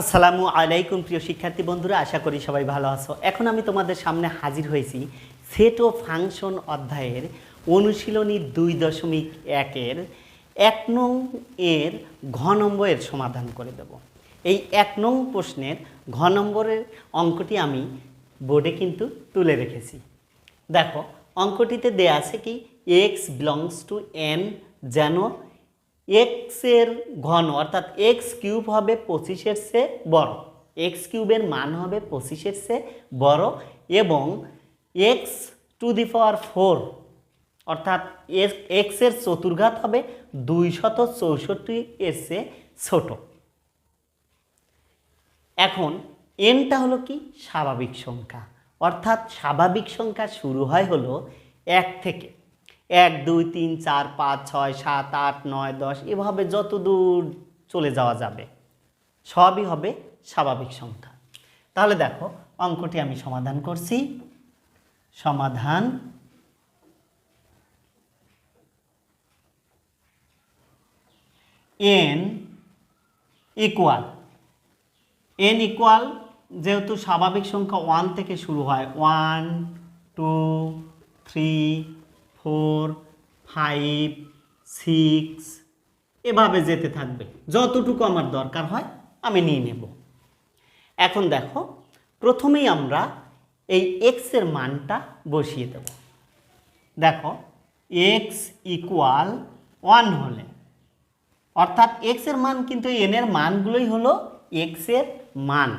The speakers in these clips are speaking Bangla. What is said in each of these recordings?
আসসালামু আলাইকুম, প্রিয় শিক্ষার্থী বন্ধুরা, আশা করি সবাই ভালো আছো। এখন আমি তোমাদের সামনে হাজির হয়েছি সেট ও ফাংশন অধ্যায়ের অনুশীলনী দুই দশমিক একের, এক নং এর ঘ নম্বরের সমাধান করে দেব। এই এক নং প্রশ্নের ঘ নম্বরের অঙ্কটি আমি বোর্ডে কিন্তু তুলে রেখেছি। দেখো, অঙ্কটিতে দেয়া আছে কি এক্স বিলংস টু এন যেন এক্সের ঘন, অর্থাৎ এক্স কিউব হবে পঁচিশের চেয়ে বড়। এক্স কিউবের মান হবে পঁচিশের চেয়ে বড় এবং x to the power four, অর্থাৎ এক্সের চতুর্ঘাত হবে দুই শত চৌষট্টি এর চেয়ে ছোট। এখন এনটা হলো কি? স্বাভাবিক সংখ্যা। অর্থাৎ স্বাভাবিক সংখ্যা শুরু হয় হলো এক থেকে এক, দুই, তিন, চার, পাঁচ, ছয়, সাত, আট, নয়, দশ, এভাবে যত দূর চলে যাওয়া যাবে, সবই হবে স্বাভাবিক সংখ্যা। তাহলে দেখো, অঙ্কটি আমি সমাধান করছি। সমাধান। এন ইকুয়াল এন ইকুয়াল যেহেতু স্বাভাবিক সংখ্যা ওয়ান থেকে শুরু হয়, one, two, three four, five, six, এভাবে যেতে থাকবে। যতটুকু আমার দরকার হয়, আমি নিয়ে নেব। এখন দেখো, প্রথমেই আমরা এই এক্সের মানটা বসিয়ে দেব। দেখো এক্স ইকুয়াল ওয়ান হলে, অর্থাৎ এক্সের মান কিন্তু এন এর মানগুলোই হলো এক্সের মান।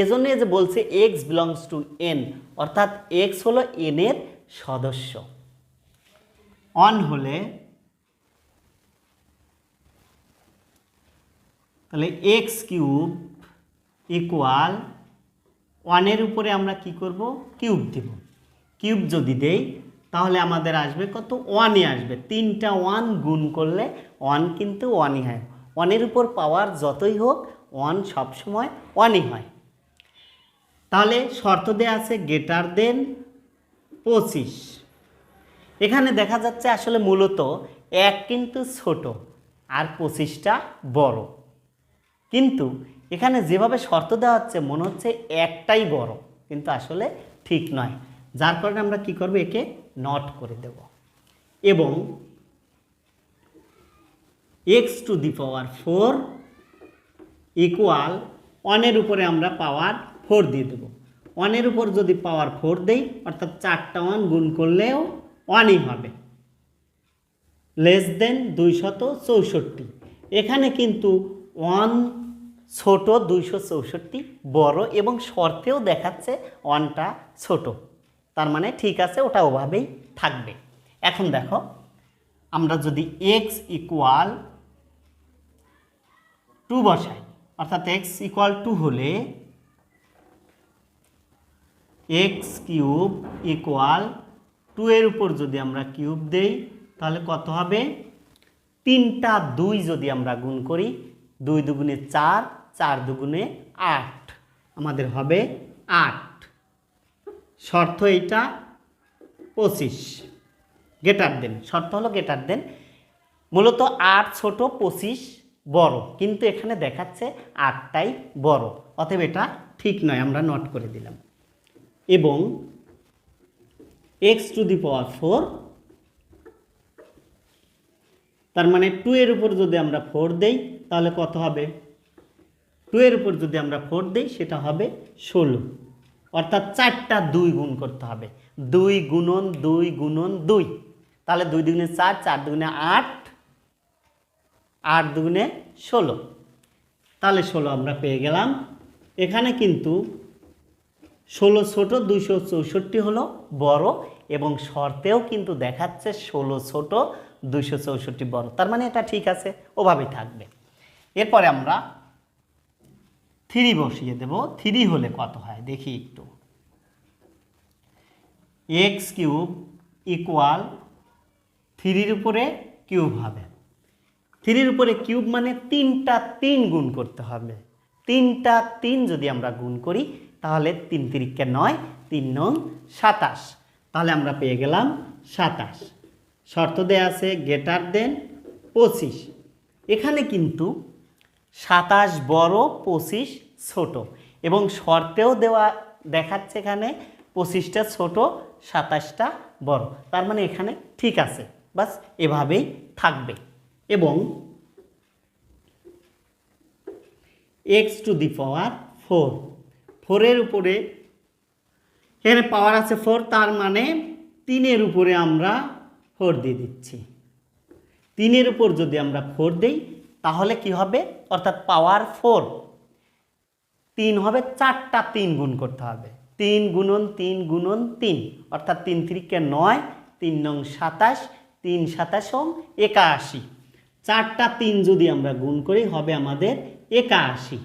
এজন্য যে বলছে এক্স বিলংস টু এন অর্থাৎ এক্স হলো এন এর সদস্য। অন হলে তাহলে এক্স কিউব ইকুয়াল ওয়ানের উপরে আমরা কি করব? কিউব দিব। কিউব যদি দেই, তাহলে আমাদের আসবে কত? ওয়ানে আসবে। তিনটা ওয়ান গুণ করলে ওয়ান কিন্তু ওয়ানই হয়। ওয়ানের উপর পাওয়ার যতই হোক ওয়ান সবসময় ওয়ানই হয়। তাহলে শর্ত দেয়া আছে গেটার দেন পঁচিশ। এখানে দেখা যাচ্ছে আসলে মূলত এক কিন্তু ছোট আর পঁচিশটা বড়। কিন্তু এখানে যেভাবে শর্ত দেওয়া হচ্ছে, মনে হচ্ছে একটাই বড়, কিন্তু আসলে ঠিক নয়। যার কারণে আমরা কি করব, একে নট করে দেব। এবং x to the power four equal ওয়ানের উপরে আমরা পাওয়ার ফোর দিয়ে দেবো। ওয়ানের উপর যদি পাওয়ার ফোর দেই, অর্থাৎ চারটা ওয়ান গুণ করলেও ওয়ানই হবে। লেস দেন দুইশত চৌষট্টি। এখানে কিন্তু ওয়ান ছোট দুইশো চৌষট্টি, বড় এবং শর্তেও দেখাচ্ছে ওয়ানটা ছোট। তার মানে ঠিক আছে, ওটা ওভাবেই থাকবে। এখন দেখো, আমরা যদি এক্স ইকুয়াল টু বসাই, অর্থাৎ এক্স ইকুয়াল টু হলে এক্স কিউব ইকুয়াল টু এর উপর যদি আমরা কিউব দেই, তাহলে কত হবে? তিনটা দুই যদি আমরা গুণ করি, দুই দুগুণে চার চার দুগুণে আট। আমাদের হবে আট। শর্ত এইটা পঁচিশ। গেটার দেন শর্ত হলো গেটার দেন মূলত আট ছোট, পঁচিশ বড়। কিন্তু এখানে দেখাচ্ছে আটটাই বড়। অতএব এটা ঠিক নয়, আমরা নোট করে দিলাম। এবং x to the power four তার মানে টু এর উপর যদি আমরা ফোর দেই, তাহলে কত হবে? টু এর উপর যদি আমরা ফোর দেই, সেটা হবে ষোলো। অর্থাৎ চারটা দুই গুণ করতে হবে। দুই গুণন দুই গুণন দুই। তাহলে দুই দুগুণে চার চার দুগুণে আট আট দুগুণে ষোলো। তাহলে ষোলো আমরা পেয়ে গেলাম। এখানে কিন্তু ষোলো ছোট, দুইশো চৌষট্টি হলো বড়। এবং শর্তেও কিন্তু দেখাচ্ছে ষোলো ছোট দুইশো চৌষট্টি বড়। তার মানে এটা ঠিক আছে, ওভাবেই থাকবে। এরপরে আমরা থ্রি বসিয়ে দেব। থ্রি হলে কত হয়? দেখি একটু। এক্স কিউব ইকুয়াল থ্রির উপরে কিউব হবে। থ্রির উপরে কিউব মানে তিনটা তিন গুণ করতে হবে। তিনটা তিন যদি আমরা গুণ করি, তাহলে তিন তিরিককে নয়, তিন নং সাতাশ। তাহলে আমরা পেয়ে গেলাম সাতাশ। শর্ত দেয়া আছে গেটার দেন পঁচিশ। এখানে কিন্তু সাতাশ বড় পঁচিশ ছোট। এবং শর্তেও দেওয়া দেখাচ্ছে এখানে পঁচিশটা ছোট, সাতাশটা বড়। তার মানে এখানে ঠিক আছে। বাস এভাবেই থাকবে। এবং x to the power four ফোরের উপরে এখানে পাওয়ার আছে ফোর তার মানে তিনের উপরে আমরা ফোর দিয়ে দিচ্ছি। তিনের উপর যদি আমরা ফোর দিই, তাহলে কি হবে? অর্থাৎ পাওয়ার ফোর তিন হবে চারটা, তিন গুণ করতে হবে। তিন গুণন তিন গুণন তিন। অর্থাৎ তিন তিরিকে নয়, তিন নং সাতাশ, তিন সাতাশম একাশি। চারটা, তিন যদি আমরা গুণ করি, হবে আমাদের একাশি।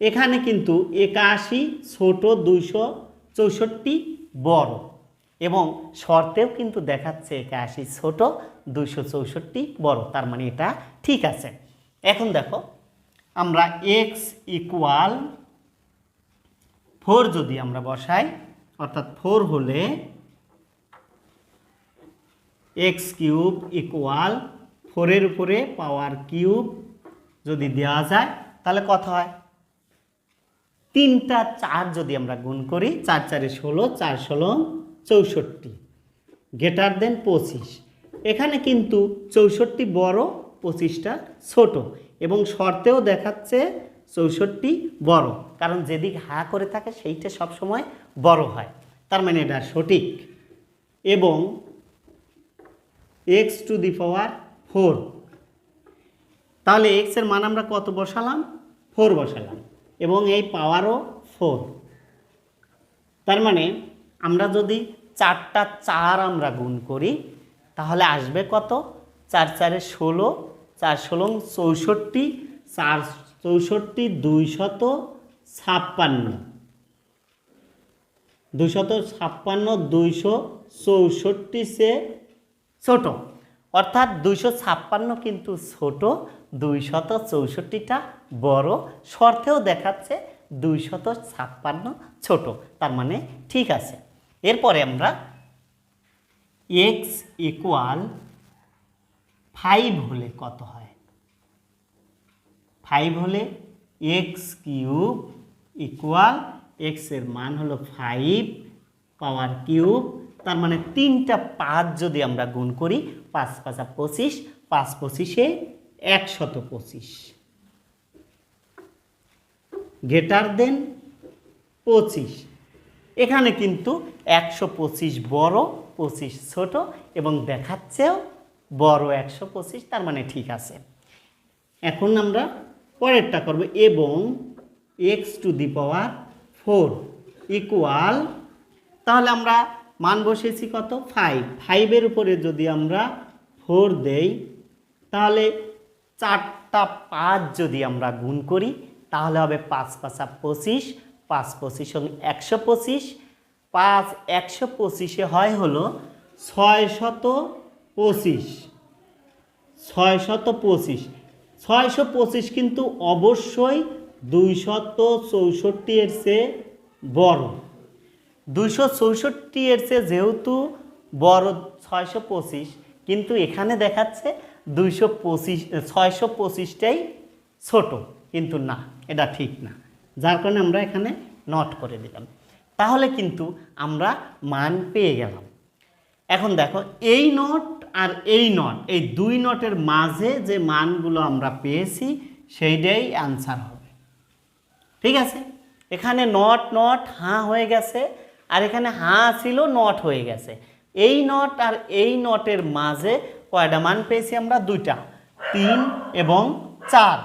এখানে কিন্তু একাশি ছোট দুইশো চৌষট্টি বড় এবং শর্তেও কিন্তু দেখাচ্ছে একাশি ছোট দুইশো চৌষট্টি বড়, তার মানে এটা ঠিক আছে। এখন দেখো, আমরা এক্স ইকুয়াল ফোর যদি আমরা বসাই, অর্থাৎ ফোর হলে এক্স কিউব ইকুয়াল ফোরের উপরে পাওয়ার কিউব যদি দেওয়া যায়, তাহলে কত হয়? তিনটা চার যদি আমরা গুণ করি, চার, চারে ষোলো, চার, ষোলো, চৌষট্টি। গেটার দেন পঁচিশ। এখানে কিন্তু চৌষট্টি বড়, পঁচিশটা ছোট এবং শর্তেও দেখাচ্ছে চৌষট্টি বড়। কারণ যেদিক হা করে থাকে, সেইটা সবসময় বড় হয়। তার মানে এটা সঠিক। এবং x to the power four তাহলে এক্সের মান আমরা কত বসালাম? ফোর বসালাম। এবং এই পাওয়ারও ফোর তার মানে আমরা যদি চারটা চার আমরা গুণ করি, তাহলে আসবে কত? চার চারে ষোলো, চার ষোলো চৌষট্টি, চার চৌষট্টি দুইশত ছাপ্পান্ন। দুইশত ছাপ্পান্ন, দুইশো চৌষট্টি সে ছোট। অর্থাৎ দুইশো ছাপ্পান্ন কিন্তু ছোট দুইশত চৌষট্টিটা বড় শর্তেও দেখাচ্ছে দুইশত ছাপ্পান্ন ছোট। তার মানে ঠিক আছে। এরপরে আমরা এক্স ইকুয়াল ফাইভ হলে কত হয়? ফাইভ হলে এক্স কিউব ইকুয়াল এক্সের মান হলো ফাইভ পাওয়ার কিউব তার মানে তিনটা পাঁচ যদি আমরা গুণ করি, পাঁচ পাঁচা পঁচিশ, পাঁচ পঁচিশে একশত পঁচিশ। গেটার দেন পঁচিশ। এখানে কিন্তু একশো পঁচিশ বড়, পঁচিশ ছোট এবং দেখাচ্ছেও বড় একশো পঁচিশ, তার মানে ঠিক আছে। এখন আমরা পরেরটা করব এবং x to the power four equal তাহলে আমরা মান বসিয়েছি কত? ফাইভ ফাইভের উপরে যদি আমরা ফোর দেই, তাহলে চারটা পাঁচ যদি আমরা গুণ করি, তাহলে হবে পাঁচ পাঁচা পঁচিশ, পাঁচ পঁচিশ একশো পঁচিশ, পাঁচ একশো পঁচিশে হয় হলো ছয় শত পঁচিশ। ছয় শত পঁচিশ। ছয়শো পঁচিশ কিন্তু অবশ্যই দুইশত চৌষট্টি এর চেয়ে বড়। দুইশো চৌষট্টি এর চেয়ে যেহেতু বড় ছয়শো পঁচিশ, কিন্তু এখানে দেখাচ্ছে দুইশো পঁচিশ ছয়শো পঁচিশটাই ছোট, কিন্তু না, এটা ঠিক না। যার কারণে আমরা এখানে নট করে দিলাম। তাহলে কিন্তু আমরা মান পেয়ে গেলাম। এখন দেখো, এই নট আর এই নট এই দুই নটের মাঝে যে মানগুলো আমরা পেয়েছি, সেইটাই অ্যান্সার হবে। ঠিক আছে? এখানে নট নট হাঁ হয়ে গেছে, আর এখানে হাঁ ছিল নট হয়ে গেছে। এই নট আর এই নটের মাঝে কয়টা? মান পেয়েছি আমরা দুইটা। তিন এবং চার।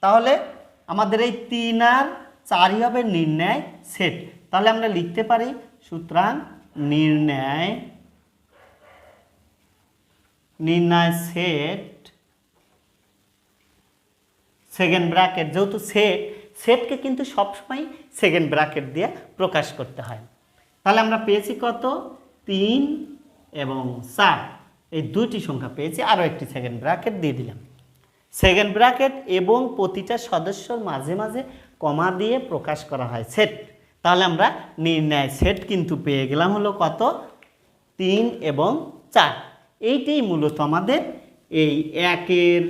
তাহলে আমাদের এই তিন আর চারই হবে নির্ণয় সেট। তাহলে আমরা লিখতে পারি, সুতরাং নির্ণয় নির্ণয় সেট, সেকেন্ড ব্র্যাকেট। যেহেতু সেট, সেটকে কিন্তু সবসময় সেকেন্ড ব্র্যাকেট দিয়ে প্রকাশ করতে হয়। তাহলে আমরা পেয়েছি কত? তিন এবং চার। এই দুইটি সংখ্যা পেয়েছি আরও একটি সেকেন্ড ব্র্যাকেট দিয়ে দিলাম। সেকেন্ড ব্র্যাকেট এবং প্রতিটা সদস্যর মাঝে মাঝে কমা দিয়ে প্রকাশ করা হয় সেট তাহলে আমরা নির্ণয় সেট কিন্তু পেয়ে গেলাম হলো কত? তিন এবং চার। এইটাই মূলত আমাদের এই একের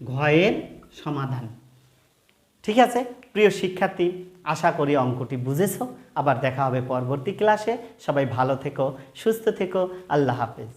ঘয়ের সমাধান। ঠিক আছে? প্রিয় শিক্ষার্থী, আশা করি অঙ্কটি বুঝেছ। আবার দেখা হবে পরবর্তী ক্লাসে সবাই ভালো থেকো, সুস্থ থেকো। আল্লাহ হাফেজ।